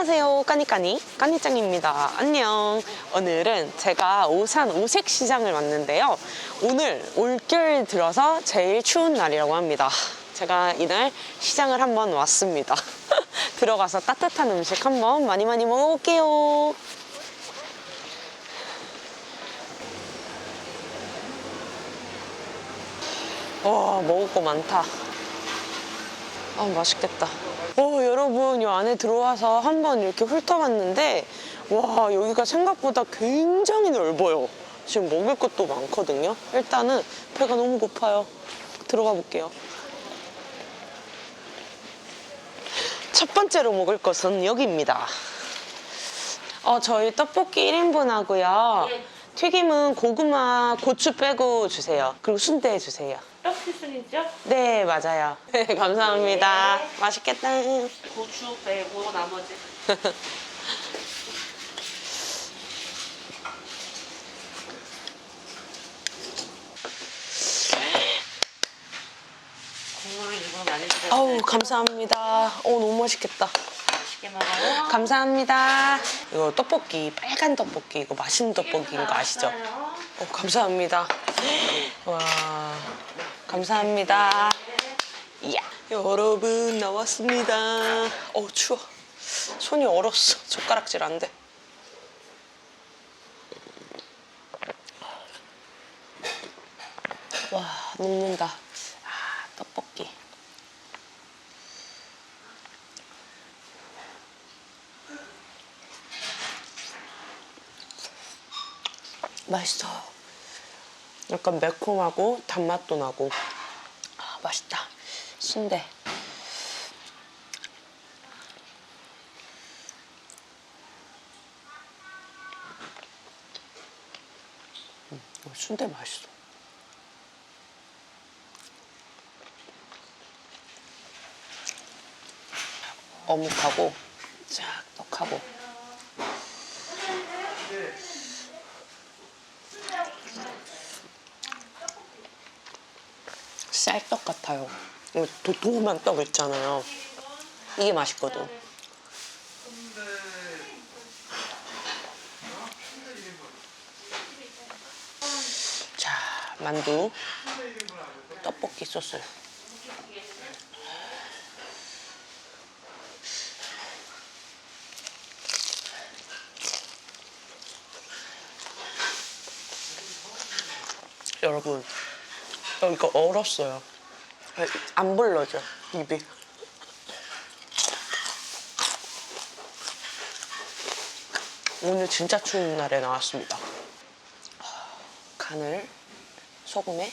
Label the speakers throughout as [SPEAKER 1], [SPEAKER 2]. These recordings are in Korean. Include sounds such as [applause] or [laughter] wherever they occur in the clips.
[SPEAKER 1] 안녕하세요. 까니까니 까니짱입니다. 안녕. 오늘은 제가 오산 오색 시장을 왔는데요. 오늘 올겨울 들어서 제일 추운 날이라고 합니다. 제가 이날 시장을 한번 왔습니다. [laughs] 들어가서 따뜻한 음식 한번 많이 많이 먹어볼게요. 와, 먹을 거 많다. 아, 맛있겠다. 어, 여러분, 이 안에 들어와서 한번 이렇게 훑어봤는데, 와, 여기가 생각보다 굉장히 넓어요. 지금 먹을 것도 많거든요. 일단은 배가 너무 고파요. 들어가 볼게요. 첫 번째로 먹을 것은 여기입니다. 어, 저희 떡볶이 1인분 하고요. 튀김은 고구마, 고추 빼고 주세요. 그리고 순대 주세요.
[SPEAKER 2] 떡튀순이죠?
[SPEAKER 1] 네, 맞아요. 네, 감사합니다. 맛있겠다.
[SPEAKER 2] 고추 빼고 나머지 국물 이거 많이 드세요.
[SPEAKER 1] 아우, 감사합니다. 어, 너무 맛있겠다.
[SPEAKER 2] 맛있게 먹어요.
[SPEAKER 1] 감사합니다. 이거 떡볶이, 빨간 떡볶이, 이거 맛있는 떡볶이인 거 아시죠? 어, 감사합니다. 와, 감사합니다. 이야, 여러분 나왔습니다. 어, 추워. 손이 얼었어. 젓가락질 안 돼. 와, 녹는다. 아, 떡볶이. 맛있어. 약간 매콤하고 단맛도 나고. 아, 맛있다. 순대. 음, 순대 맛있어. 어묵하고 쫙 떡하고. 쌀떡 같아요. 이거 도톰한 떡 있잖아요. 이게 맛있거든. 자, 만두, 떡볶이 소스. 여러분, 어, 이거 얼었어요. 안 불러져, 입이. 오늘 진짜 추운 날에 나왔습니다. 간을 소금에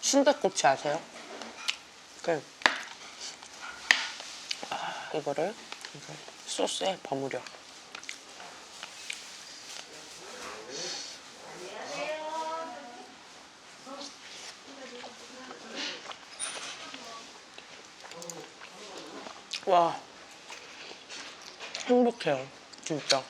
[SPEAKER 1] 순대꼬치 아세요? 그 아, 이거를 이거 소스에 버무려. 와 행복해요 진짜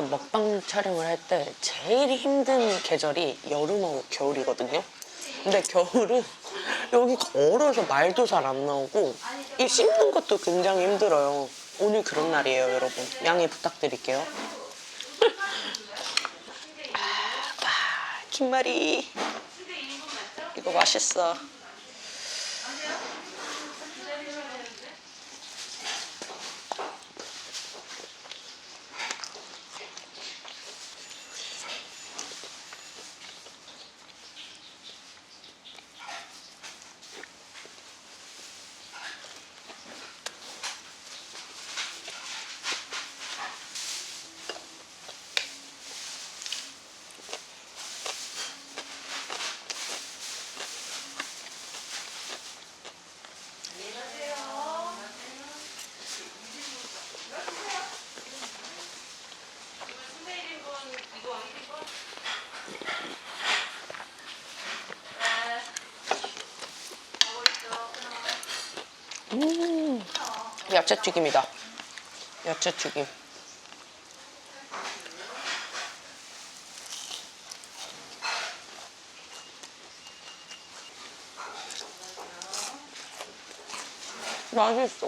[SPEAKER 1] 그 먹방 촬영을 할 때 제일 힘든 계절이 여름하고 겨울이거든요. 근데 겨울은 [laughs] 여기가 얼어서 말도 잘 안 나오고 이 씹는 것도 굉장히 힘들어요. 오늘 그런 날이에요, 여러분. 양해 부탁드릴게요. [laughs] 아, 와, 김말이. 이거 맛있어. 야채 튀김이다. 야채 튀김. 맛있어.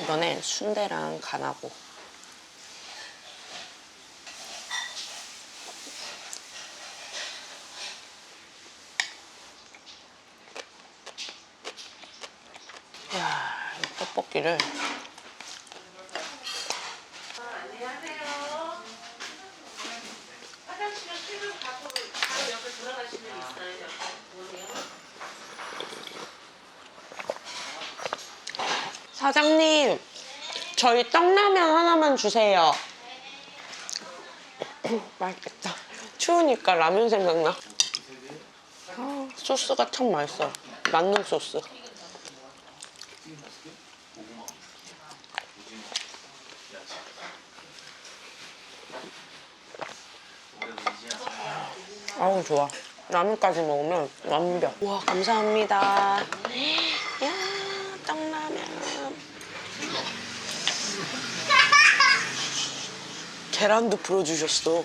[SPEAKER 1] 이번엔 순대랑 간하고. 이야, 이 떡볶이를.
[SPEAKER 2] 화장실은 퇴근 가고 바로 옆에 들어가시면 있어요. 옆에 보세요.
[SPEAKER 1] 사장님, 저희 떡라면 하나만 주세요. [clears throat] 맛있겠다. 추우니까 라면 생각나. 아, 소스가 참 맛있어. 만능 소스. 아우 좋아. 라면까지 먹으면 완벽. 우와 감사합니다. 야 떡라면. 계란도 불어주셨어.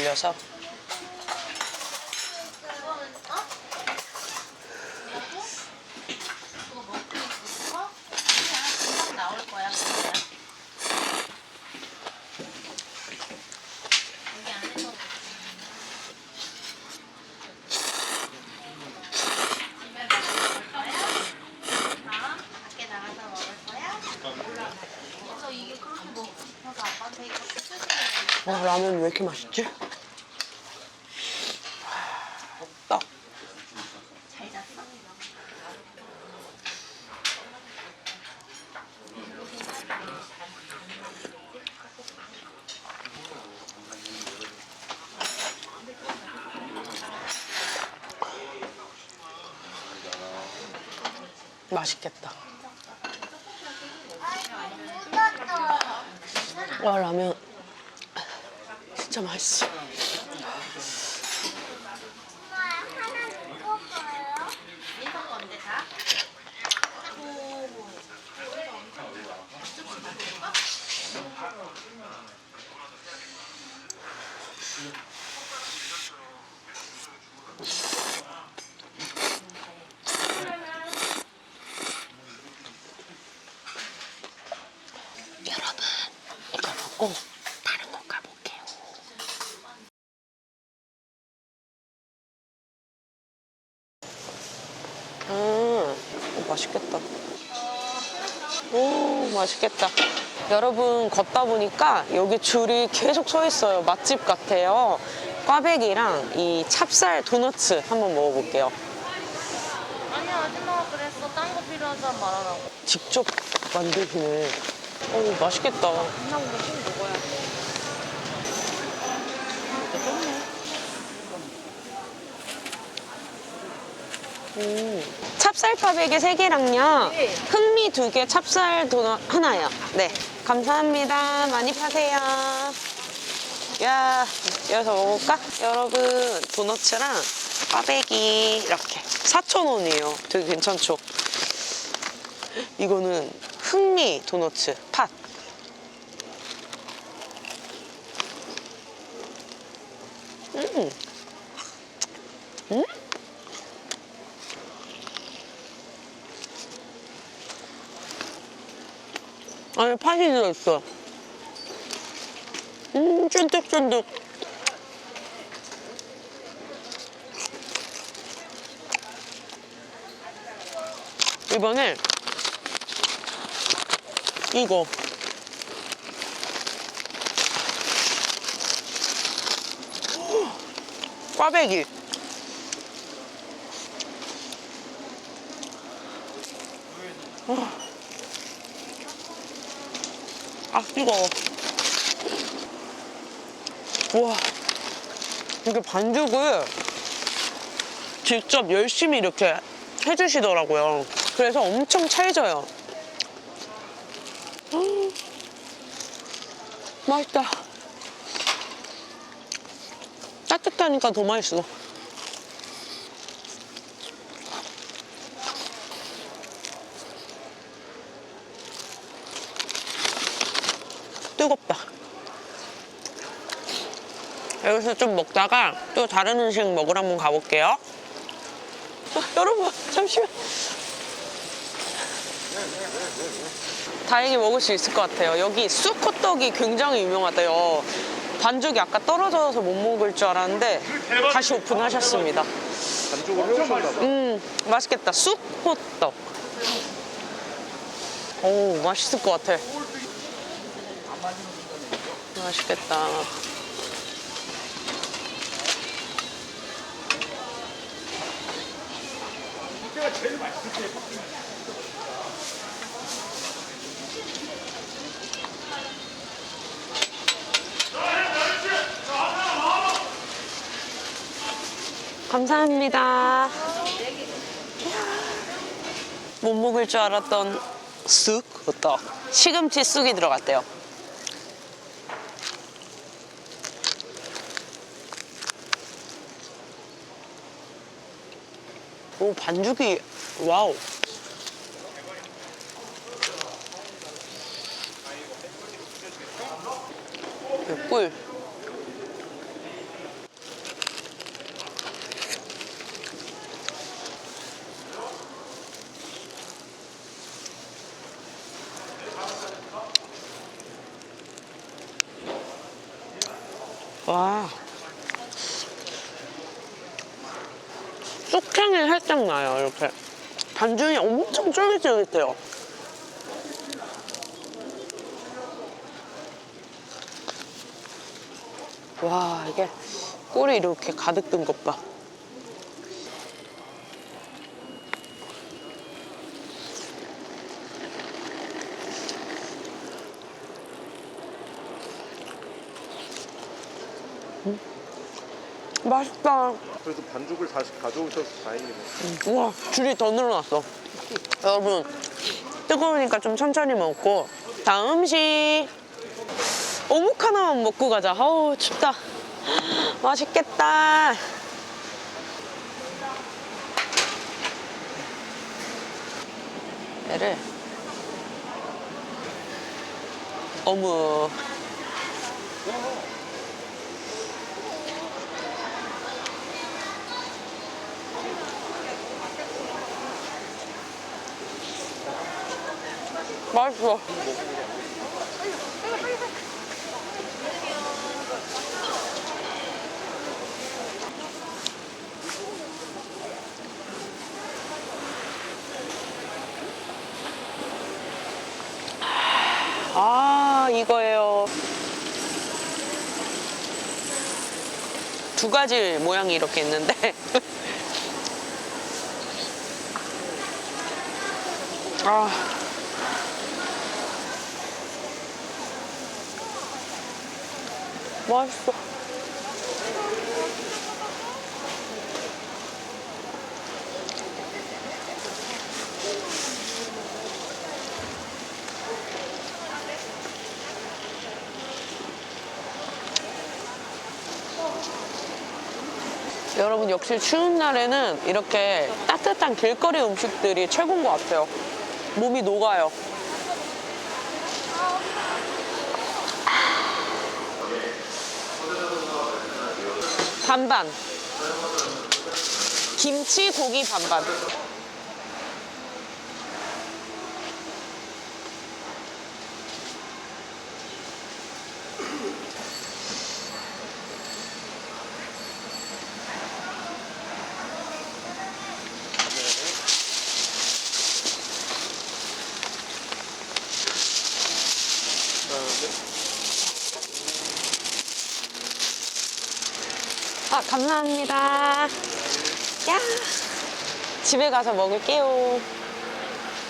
[SPEAKER 2] 주시는
[SPEAKER 1] 와 라면 왜 이렇게 맛있지? 맛있겠다. 와 라면 진짜 맛있어.
[SPEAKER 2] 민석 건데 다?
[SPEAKER 1] 여러분 이거 먹고 다른 곳 가볼게요. 음, 오, 맛있겠다. 오, 맛있겠다. 여러분 걷다 보니까 여기 줄이 계속 서 있어요. 맛집 같아요. 꽈배기랑 이 찹쌀 도너츠 한번 먹어볼게요.
[SPEAKER 2] 아니 아줌마가 그랬어. 딴 거 필요하다 말하라고.
[SPEAKER 1] 직접 만드시네. 오, 맛있겠다.
[SPEAKER 2] 우리 좀
[SPEAKER 1] 음. 찹쌀 꽈배기 3개랑요.
[SPEAKER 2] 네.
[SPEAKER 1] 흑미 2개, 찹쌀 도넛 하나요. 네. 감사합니다. 많이 파세요. 야, 여기서 먹을까? 여러분, 도넛이랑 꽈배기 이렇게 4,000원이에요. 되게 괜찮죠? 이거는 흑미 도넛 팥. 음. 음? 안에 팥이 들어있어. 음, 쫀득쫀득. 이번에 이거 꽈배기 아 뜨거워. 우와. 이렇게 반죽을 직접 열심히 이렇게 해주시더라고요. 그래서 엄청 찰져요. 음, 맛있다. 따뜻하니까 더 맛있어 뜨겁다. 여기서 좀 먹다가 또 다른 음식 먹으러 한번 가볼게요. 아, 여러분, 잠시만. 다행히 먹을 수 있을 것 같아요. 여기 쑥호떡이 굉장히 유명하대요. 반죽이 아까 떨어져서 못 먹을 줄 알았는데 다시 오픈하셨습니다.
[SPEAKER 3] 반죽을 해오셨나 봐.
[SPEAKER 1] 음, 맛있겠다. 쑥호떡. 오, 맛있을 것 같아. 맛있겠다. 감사합니다. 못 먹을 줄 알았던 쑥 호떡. 시금치 쑥이 들어갔대요. 오 반죽이 와우. 꿀. 와. 쑥향이 살짝 나요, 이렇게. 반죽이 엄청 쫄깃쫄깃해요. 와, 이게 꿀이 이렇게 가득 든 것 봐. 음. 맛있다.
[SPEAKER 3] 그래도 반죽을 다시 가져오셔서 다행이네.
[SPEAKER 1] 우와 줄이 더 늘어났어. 여러분 뜨거우니까 좀 천천히 먹고 다음 음식. 어묵 하나만 먹고 가자. 아우 춥다. 맛있겠다. 얘를 어묵 맛있어. 아 이거예요. 두 가지 모양이 이렇게 있는데. [laughs] 아 맛있어. 여러분 역시 추운 날에는 이렇게 따뜻한 길거리 음식들이 최고인 것 같아요. 몸이 녹아요. 반반. 김치 고기 반반. 감사합니다. 야 집에 가서 먹을게요.